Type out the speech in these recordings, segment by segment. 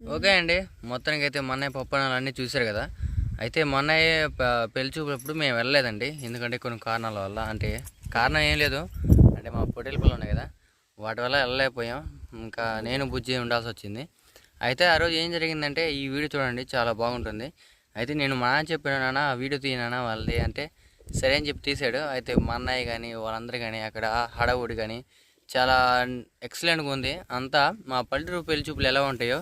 Okay అండి. మొత్తానికి అయితే మొన్నయ్య పప్పనాలు అన్నీ చూశారు కదా. అయితే మొన్నయ్య పెళ్ళి చూపినప్పుడు మేము వెళ్ళలేదండి. ఎందుకంటే కొన్ని కారణాల వల్ల అంటే కారణం ఏం లేదు. అంటే మా పొట్టెల పిల్లలు ఉన్నాయి కదా. వాటి వల్ల వెళ్ళలేకపోయాం. ఇంకా నేను బుజ్జి ఉండాల్సి వచ్చింది. అయితే ఆ రోజు ఏం జరిగిందంటే ఈ వీడియో చూడండి చాలా బాగుంటుంది. అయితే నేను మా నాన్న చెప్పిన నాన్న ఆ వీడియో తీయనా వాళ్ళది అంటే సరే అని చెప్పి తీసాడు అయితే మా అన్నయ్య కానీ వాళ్ళందరూ కానీ అక్కడ హడావుడి కానీ చాలా ఎక్సలెంట్గా ఉంది. అంతా మా పల్లెటూరు పెళ్ళి చూపులు ఎలా ఉంటాయో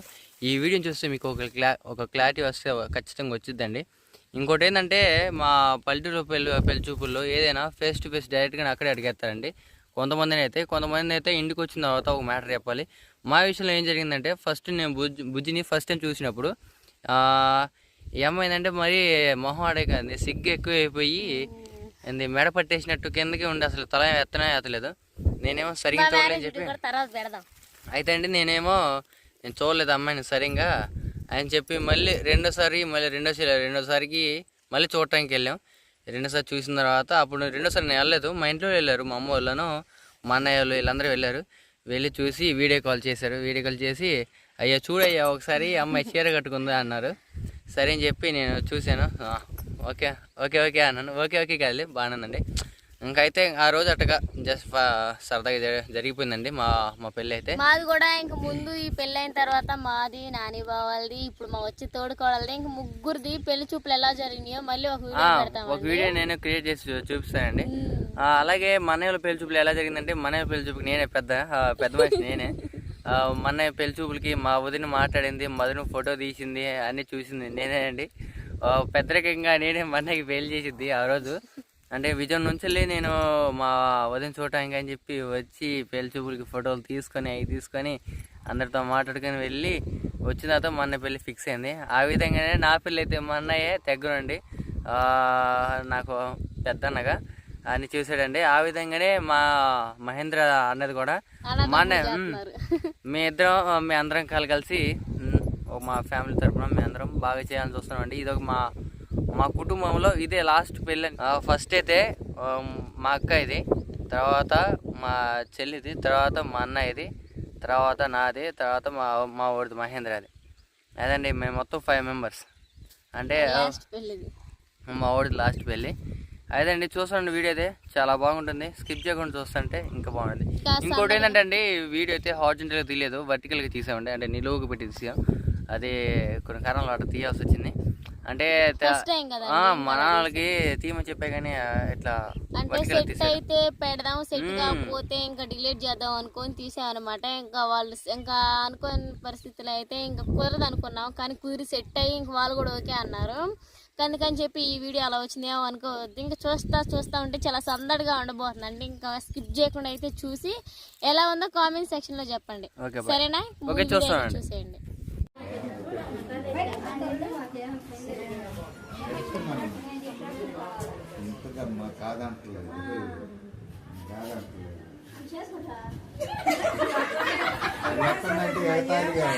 ఈ వీడియోని చూస్తే మీకు ఒక క్లా ఒక క్లారిటీ వస్తే ఖచ్చితంగా వచ్చిద్దండి. ఇంకోటి ఏంటంటే మా పల్లెటూరు పెళ్ళి పెళ్ళి చూపుల్లో ఏదైనా ఫేస్ టు ఫేస్ డైరెక్ట్గా అక్కడే అడిగేస్తారండి. కొంతమందిని అయితే కొంతమంది అయితే ఇంటికి వచ్చిన తర్వాత ఒక మ్యాటర్ చెప్పాలి. మా విషయంలో ఏం జరిగిందంటే ఫస్ట్ నేను బుజ్జి బుజ్జిని ఫస్ట్ టైం చూసినప్పుడు ఏమైందంటే మరి మొహం కదండి సిగ్గు ఎక్కువ అయిపోయి ఏంది మెడ పట్టేసినట్టు కిందకి ఉండి అసలు తల ఎత్తనే ఎత్తలేదు. నేనేమో సరిగ్గా చూడలేని చెప్పి అయితే అండి నేనేమో నేను చూడలేదు అమ్మాయిని సరిగా అని చెప్పి మళ్ళీ రెండోసారి మళ్ళీ రెండోసారి రెండోసారికి మళ్ళీ చూడటానికి వెళ్ళాం. రెండోసారి చూసిన తర్వాత అప్పుడు రెండోసారి నేను వెళ్ళలేదు. మా ఇంట్లో వెళ్ళారు మా అమ్మ వాళ్ళను మా అన్నయ్య వాళ్ళు వీళ్ళందరూ వెళ్ళారు. వెళ్ళి చూసి వీడియో కాల్ చేశారు. వీడియో కాల్ చేసి అయ్యా చూడయ్యా ఒకసారి అమ్మాయి చీర కట్టుకుందా అన్నారు. సరే అని చెప్పి నేను చూశాను. ఓకే ఓకే ఓకే అన్నాను. ఓకే ఓకే కాదు బాగానండి ఇంకైతే ఆ రోజు అట్టగా జస్ట్ సరదాగా జరి- జరిగిపోయిందండి మా మా పెళ్ళి అయితే మాది కూడా ఇంక ముందు ఈ పెళ్ళి అయిన తర్వాత మాది నాని బావాలది ఇప్పుడు మా వచ్చి తోడుకోవాలది ఇంక ముగ్గురిది పెళ్ళి చూపులు ఎలా జరిగినాయో మళ్ళీ ఒక వీడియో ఒక వీడియో నేను క్రియేట్ చేసి చూపిస్తానండి. అలాగే మన్నయ్య పెళ్ళి చూపులు ఎలా జరిగిందంటే మన్నయ్య పెళ్ళి చూపుకి నేనే పెద్ద పెద్ద మనిషి నేనే. ఆ, మన్నయ్య పెళ్ళి చూపులకి మా వదిన మాట్లాడింది మధును ఫోటో తీసింది అన్నీ చూసింది నేనే అండి పెద్దరికంగా నేనే మన్నయ్యకి పెళ్ళి చేసిద్ది ఆ రోజు. అంటే విజయం నుంచి వెళ్ళి నేను మా వదిన చూడటానికి అని చెప్పి వచ్చి పెళ్ళి చూపులకి ఫోటోలు తీసుకొని అవి తీసుకొని అందరితో మాట్లాడుకొని వెళ్ళి వచ్చిన తర్వాత మా అన్నయ్య పెళ్ళి ఫిక్స్ అయింది. ఆ విధంగానే నా పెళ్ళి అయితే మా అన్నయ్య తెగ్గరండి నాకు పెద్ద అన్నగా అని చూసాడండి. ఆ విధంగానే మా మహేంద్ర అన్నది కూడా మా అన్నయ్య. మీ ఇద్దరం మీ అందరం కలి కలిసి మా ఫ్యామిలీ తరపున మీ అందరం బాగా చేయాలని చూస్తున్నామండి. ఇది ఒక మా మా కుటుంబంలో ఇదే లాస్ట్ పెళ్ళి. ఫస్ట్ అయితే మా అక్క ఇది తర్వాత మా చెల్లిది తర్వాత మా అన్నయ్యది తర్వాత నాది తర్వాత మా మా వాడిది మహేంద్రది అదండి మేము మొత్తం ఫైవ్ మెంబర్స్ అంటే మా వాడిది లాస్ట్ పెళ్ళి. అదండి చూసండి వీడియో అయితే. చాలా బాగుంటుంది. స్కిప్ చేయకుండా చూస్తుంటే ఇంకా బాగుంటుంది. ఇంకా ఇంకోటి ఏంటంటే అండి వీడియో అయితే హార్జెంటల్గా తీయలేదు. వర్టికల్గా తీసామండి. అంటే నిలువుగా పెట్టి తీసాం అది కొన్ని కారణాలు అట్లా తీయాల్సి వచ్చింది. అంటే త- ఫస్ట్ టైం కదా ఆ, మా నాన్నలకి తీయమని చెప్పే కానీ ఇట్లా అంటే సెట్ అయితే పెడదాం సెట్. కాకపోతే ఇంకా డిలీట్ చేద్దాం అనుకొని తీసామన్నమాట. ఇంకా వాళ్ళు ఇంకా అనుకోని పరిస్థితులు అయితే ఇంకా కుదరదు అనుకున్నాం కానీ కుదిరి సెట్ అయ్యి ఇంక వాళ్ళు కూడా ఓకే అన్నారు. అందుకని చెప్పి ఈ వీడియో అలా వచ్చిందేమో అనుకోవద్దు. ఇంకా చూస్తా చూస్తా ఉంటే చాలా సందడిగా ఉండబోతుంది అంటే ఇంకా స్కిప్ చేయకుండా అయితే చూసి ఎలా ఉందో కామెంట్ సెక్షన్లో చెప్పండి సరేనా. చూసేయండి. ఇంతకమ్మా కాదంటలేదు కాదంటలేదు ఎక్కడంటే ఎడతారుగా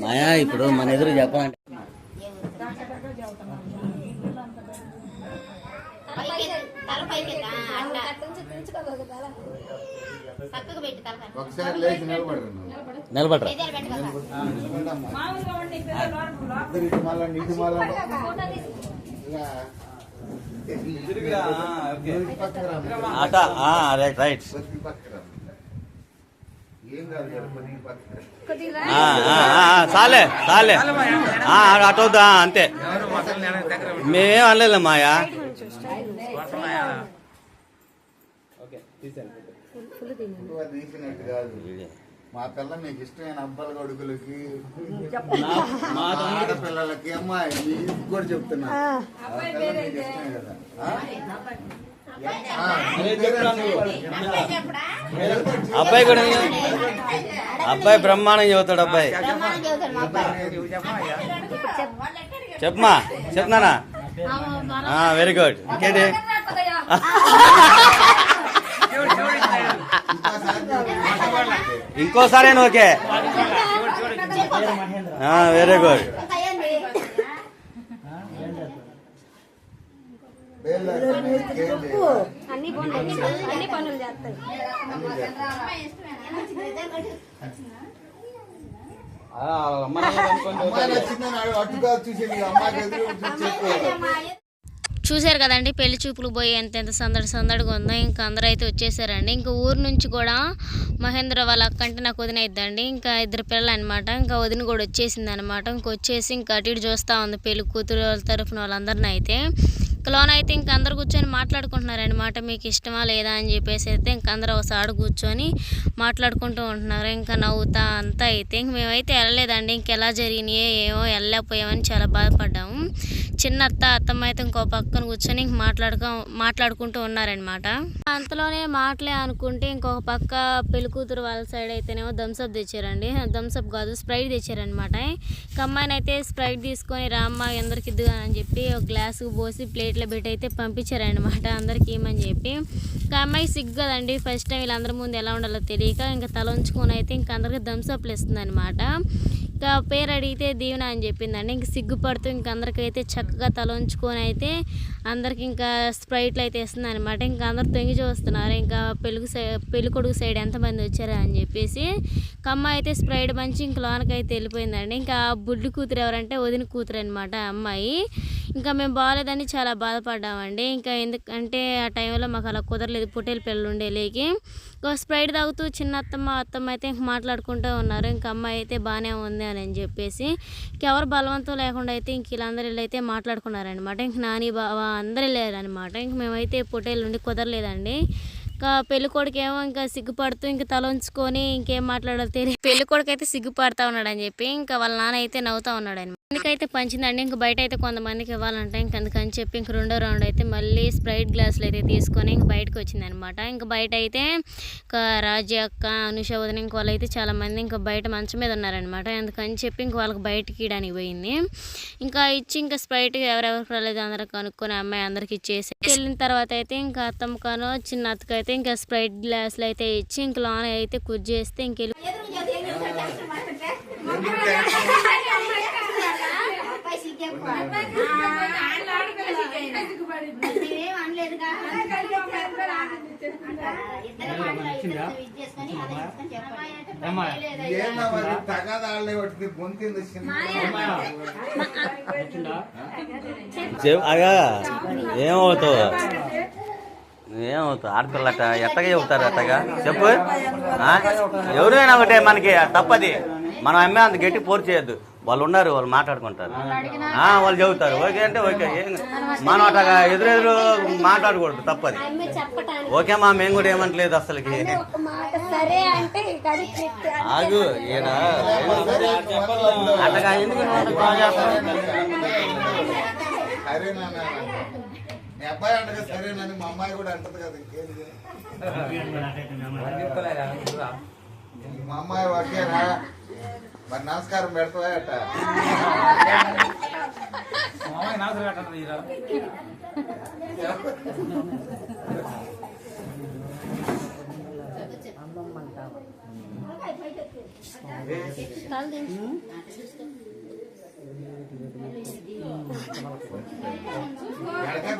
మాయా ఇప్పుడు మన ఎదురు చెప్పాలంటే ఒకసారి లేచి నిలబడరా ఇద్దరు ఇటు ఇటు ఇటు పక్కకు రా. అట రైట్ రైట్ కొద్ది పక్కకు రా. ఏం కాదు కదా కొద్ది పక్కకు రా. చాలే చాలే అటు వద్దు, అంతే మేమేం అనలేదు తీసినట్టు కాదు. మా పిల్ల మీకు ఇష్టమైన అబ్బాయిల కొడుకులకి మా ఆడపిల్లలకి అమ్మాయి మీకు కూడా చెప్తున్నా. మీకు ఇష్టమే కదా? అబ్బాయి కూడా అబ్బాయి బ్రహ్మాండం చదువుతాడు అబ్బాయి. చెప్పమా చెప్తున్నానా వెరీ గుడ్ ఇంకేంటి? ఇంకోసారి ఓకే వెరీ గుడ్? అన్ని పనులు అన్ని పనులు చేస్తాయి. అమ్మాయి చూసింది చూశారు కదండి పెళ్ళి చూపులు పోయి ఎంత ఎంత సందడి సందడిగా ఉందో. ఇంకా అందరూ అయితే వచ్చేసారండి. ఇంకా ఊరు నుంచి కూడా మహేంద్ర వాళ్ళ అక్క అంటే నాకు వదిన ఇద్దండి. ఇంకా ఇద్దరు పిల్లలు అనమాట ఇంకా వదిన కూడా వచ్చేసింది అనమాట ఇంకొచ్చేసి ఇంకా అటు ఇటు చూస్తూ ఉంది పెళ్ళి కూతురు వాళ్ళ తరఫున వాళ్ళందరినీ అయితే. లోన అయితే ఇంక అందరు కూర్చొని మాట్లాడుకుంటున్నారనమాట మీకు ఇష్టమా లేదా అని చెప్పేసి అయితే ఇంక అందరు ఒకసారి కూర్చొని మాట్లాడుకుంటూ ఉంటున్నారు. ఇంకా నవ్వుతా అంతా అయితే ఇంక మేమైతే వెళ్ళలేదండి. ఇంకెలా జరిగినాయో ఏమో వెళ్ళలేకపోయామని చాలా బాధపడ్డాము. చిన్న అత్త అత్తమ్మ అయితే ఇంకో పక్కన కూర్చొని ఇంక మాట్లాడుకో మాట్లాడుకుంటూ ఉన్నారనమాట అంతలోనే మాటలే అనుకుంటే ఇంకొక పక్క పెళ్ళి కూతురు వాళ్ళ సైడ్ అయితేనేమో థమ్స్అప్ తెచ్చారండి. థమ్స్అప్ కాదు స్ప్రైట్ తెచ్చారనమాట ఇంక అమ్మాయిని అయితే స్ప్రైట్ తీసుకొని రామ్మ ఎందరికి ఇద్దుగానని చెప్పి ఒక గ్లాసు పోసి ప్లేట్ ఇట్లా పెట్టి అయితే పంపించారనమాట అందరికి ఏమని చెప్పి ఇంకా అమ్మాయి సిగ్గు కదండి ఫస్ట్ టైం వీళ్ళందరి ముందు ఎలా ఉండాలో తెలియక ఇంకా తల ఉంచుకొని అయితే ఇంక అందరికీ థమ్స్అప్లు ఇస్తుంది అనమాట ఇంకా పేరు అడిగితే దీవెన అని చెప్పిందండి. ఇంక సిగ్గుపడుతూ ఇంక అందరికైతే చక్కగా తల ఉంచుకొని అయితే అందరికి ఇంకా స్ప్రైట్లు అయితే ఇస్తుంది అనమాట ఇంకా అందరు తొంగి చూస్తున్నారు. ఇంకా పెళ్ళికి సై పెళ్ళి కొడుకు సైడ్ ఎంతమంది వచ్చారా అని చెప్పేసి ఇంకా అమ్మాయి అయితే స్ప్రైట్ మంచి ఇంక లోనకైతే వెళ్ళిపోయిందండి. ఇంకా ఆ బుడ్డి కూతురు ఎవరంటే వదిన కూతురు అనమాట అమ్మాయి. ఇంకా మేము బాగాలేదని చాలా బాధపడ్డామండి. ఇంకా ఎందుకంటే ఆ టైంలో మాకు అలా కుదరలేదు పుట్టేలు పిల్లలు ఉండేలేకి. ఇంకా స్ప్రైట్ తాగుతూ చిన్న అత్తమ్మ అత్తమ్మ అయితే ఇంక మాట్లాడుకుంటూ ఉన్నారు. ఇంక అమ్మాయి అయితే బాగానే ఉంది అని అని చెప్పేసి ఇంకెవరు బలవంతం లేకుండా అయితే ఇంక వీళ్ళందరూ వీళ్ళు అయితే మాట్లాడుకున్నారనమాట ఇంక నాని బావ అందరూ లేరనమాట ఇంక మేమైతే పొట్టేలు ఉండి కుదరలేదండి. ఇంకా పెళ్ళికొడుకు ఏమో ఇంకా సిగ్గుపడుతూ ఇంకా తల ఉంచుకొని ఇంకేం మాట్లాడాలి తెలియదు పెళ్ళికొడుకు అయితే సిగ్గుపడతా ఉన్నాడు అని చెప్పి ఇంకా వాళ్ళ నాన్న అయితే నవ్వుతా ఉన్నాడు అయితే పంచిందండి. ఇంకా బయట అయితే కొంతమందికి ఇవ్వాలంటే. ఇంక అందుకని చెప్పి ఇంక రెండో రౌండ్ అయితే మళ్ళీ స్ప్రైట్ గ్లాసులు అయితే తీసుకొని ఇంక బయటకు వచ్చిందనమాట ఇంకా బయట అయితే ఇంకా రాజీ అక్క అనుష వదిన ఇంక వాళ్ళు అయితే ఇంకా బయట మంచం మీద ఉన్నారనమాట. అందుకని చెప్పి ఇంక వాళ్ళకి బయటకి ఇవ్వడానికి పోయింది. ఇంకా ఇచ్చి ఇంకా స్ప్రైట్ ఎవరెవరికి రాలేదు. అందరూ కనుక్కొని అమ్మాయి అందరికి ఇచ్చేసి వెళ్ళిన తర్వాత అయితే ఇంకా అత్తమ్మకానో చిన్న అత్తకైతే ఇంకా స్ప్రైట్ గ్లాసులు అయితే ఇచ్చి ఇంక లోన అయితే కుర్చీ చేస్తే ఇంకెళ్ళి అగా ఏమవుతావు? ఏమవుతావు? ఆడపిల్లట ఎట్టగా చెబుతారు అట్టగా చెప్పు? ఎవరైనా ఒకటే మనకి తప్పది. మనం అమ్మే అంత గట్టి పోరు చేయొద్దు. వాళ్ళు ఉన్నారు వాళ్ళు మాట్లాడుకుంటారు. ఆ, వాళ్ళు చెబుతారు. ఓకే అంటే ఓకే ఏం మనం అట్టగా ఎదురెదురు మాట్లాడకూడదు తప్పది. ఓకే మా మేము కూడా ఏమంటలేదు అసలుకి. సరే అంటే ఆగు ఈడ. అట్టగా ఎందుకు అబ్బాయి అంటగా సరేనని మా అమ్మాయి కూడా అంటది కదా ఇంకేంది? మా అమ్మాయి ఓకేనా మరి నమస్కారం పెడతావా అట్ట ఎడకే బాగానే ఉంది. మరి మోసుకుందా? ఆ పిల్ల వయసు ఇదిగో మీ ఆడబిడ్డ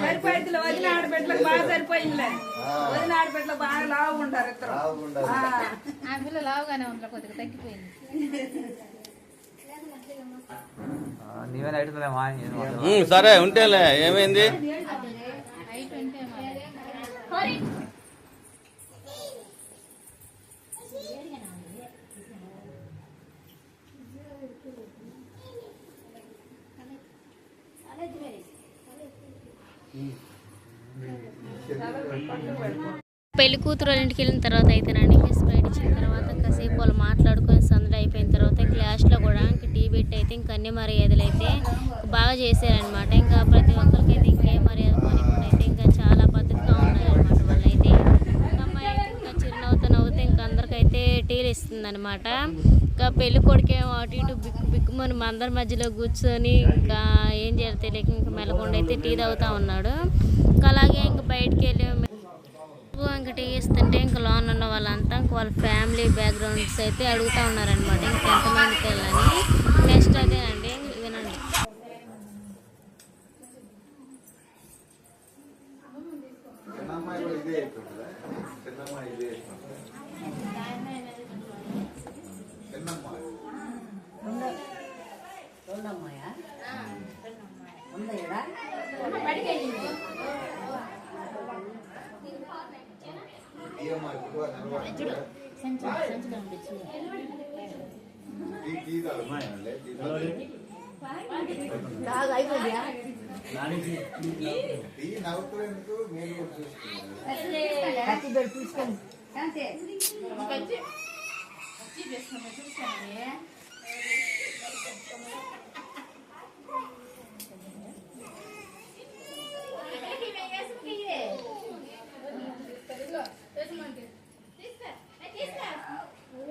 సరిపోయింది వదిన ఆడబిడ్డలకు బాగా సరిపోయిందిలే వదిన ఆడబిడ్డలు బాగా లావు ఉంటారు ఇద్దరు ఆ పిల్ల లావుగానే ఉంటారు కొద్దిగా తగ్గిపోయింది ఉమ్, సరే ఉంటేలే. ఏమైంది హైట్ ఉంటే మరి పెళ్ళి కూతురు ఇంటికి వెళ్ళిన తర్వాత అయితేనండి ఇంకా స్ప్రైట్ ఇచ్చిన తర్వాత కాసేపు వాళ్ళు మాట్లాడుకొని సందడి అయిపోయిన తర్వాత క్లాస్లో కూడా ఇంకా టీ పెట్టి అయితే ఇంక అన్ని మర్యాదలు అయితే బాగా చేశారనమాట ఇంకా ప్రతి ఒక్కరికైతే ఇంకేం మర్యాద పోనీకుండా అయితే ఇంకా చాలా పద్ధతిగా ఉన్నారనమాట వాళ్ళైతే. ఇంకా అమ్మాయి అయితే ఇంకా చిరునవ్వుతో నవ్వుతూ ఇంకా అందరికైతే టీలు ఇస్తుంది అనమాట ఇంకా పెళ్ళి కొడుకేమో అటు ఇటు బిక్కు బిక్కుమని మనం అందరి మధ్యలో కూర్చొని ఇంకా ఏం చేయాలి తెలియక ఇంకా మెలకుండా అయితే టీ తాగుతా ఉన్నాడు. ఇంకా అలాగే ఇంక బయటికి వెళ్ళి ఇంక టీ ఇస్తుంటే ఇంక లోన్ ఉన్న వాళ్ళంతా ఇంక వాళ్ళ ఫ్యామిలీ బ్యాక్గ్రౌండ్స్ అయితే అడుగుతూ ఉన్నారనమాట ఇంకెంతమందికి వెళ్ళని నెక్స్ట్ అదేనండి వినండి చిన్నమ్మాయి కూడా ఇదే అయిపోతుందా చిన్నమ్మాయి ఇదే అయిపోతుందా చిన్నమ్మాయి ఈ అమ్మాయి కూడా నిలబడుతుందా? ఈ తీదాలు ఉన్నాయండి, తీదాలు. ఈ నవ్వుతూ ఎందుకు మీరు కూడా చూస్తున్నారు ఇదే అమ్మాయి అమ్మాయి ఇంకో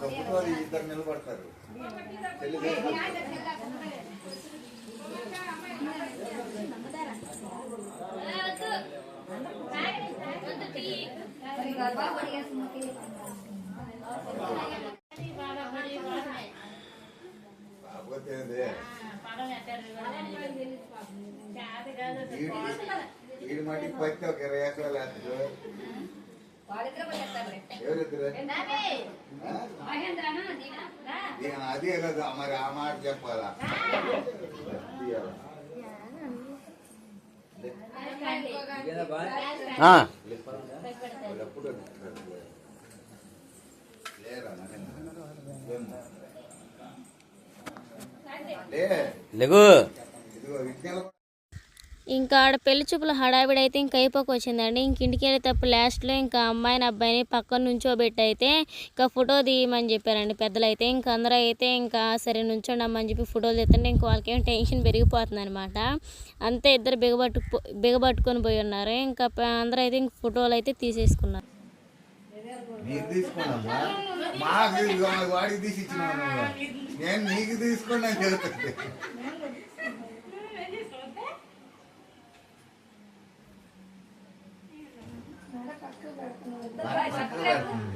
ఫోటో ఇద్దరు నిలబడతారు. చెల్లి కాకపోతే అదే ఈడి- ఈడి మట్టికి పత్తి ఒక ఇరవై ఎకరాలు వేస్తారు ఎవరిద్దరు దీని అదే కదా మరి ఆ మాట చెప్పాలా తీయాలా? ఆ, వాళ్ళు ఎప్పుడు వస్తారు? లేరా ఇంకా ఆడ పెళ్ళి చూపుల హడావిడి అయితే ఇంక అయిపోక వచ్చిందండి ఇంక ఇంటికి వెళ్ళేటప్పుడు లాస్ట్లో ఇంకా అమ్మాయిని అబ్బాయిని పక్కన నుంచోబెట్టి అయితే ఇంకా ఫోటో తీయమని చెప్పారండి పెద్దలు అయితే ఇంకా అందరూ అయితే ఇంకా సరే నుంచోండి అమ్మని చెప్పి ఫోటోలు తీస్తుంటే ఇంకా వాళ్ళకేం టెన్షన్ పెరిగిపోతుంది అనమాట అంతే ఇద్దరు బిగబట్టు బిగబట్టుకొని పోయి ఉన్నారు. ఇంకా అందరూ అయితే ఇంక ఫోటోలు అయితే తీసేసుకున్నారు. నీకు తీసుకోనమ్మా మాకు వాడికి తీసి ఇచ్చినాను నేను నీకు చక్కగా పడుతుంది.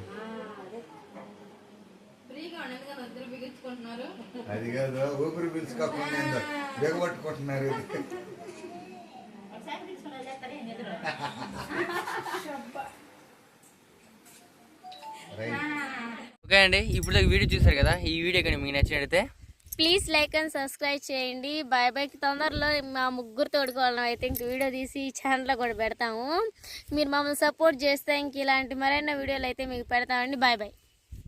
అది. కాదు ఊపిరి పీల్చుకోకుండా ఏందో ఓకే అండి ఇప్పుడు వీడియో చూసారు కదా ఈ వీడియో కానీ మీకు నచ్చినట్టయితే ప్లీజ్ లైక్ అండ్ సబ్స్క్రైబ్ చేయండి. బాయ్ బాయ్ తొందరలో మా ముగ్గురు తోడుకోవాలని అయితే ఇంక వీడియో తీసి ఈ ఛానల్లో కూడా పెడతాము. మీరు మమ్మల్ని సపోర్ట్ చేస్తే ఇంక ఇలాంటి మరైన వీడియోలు అయితే మీకు పెడతామండి. Bye bye.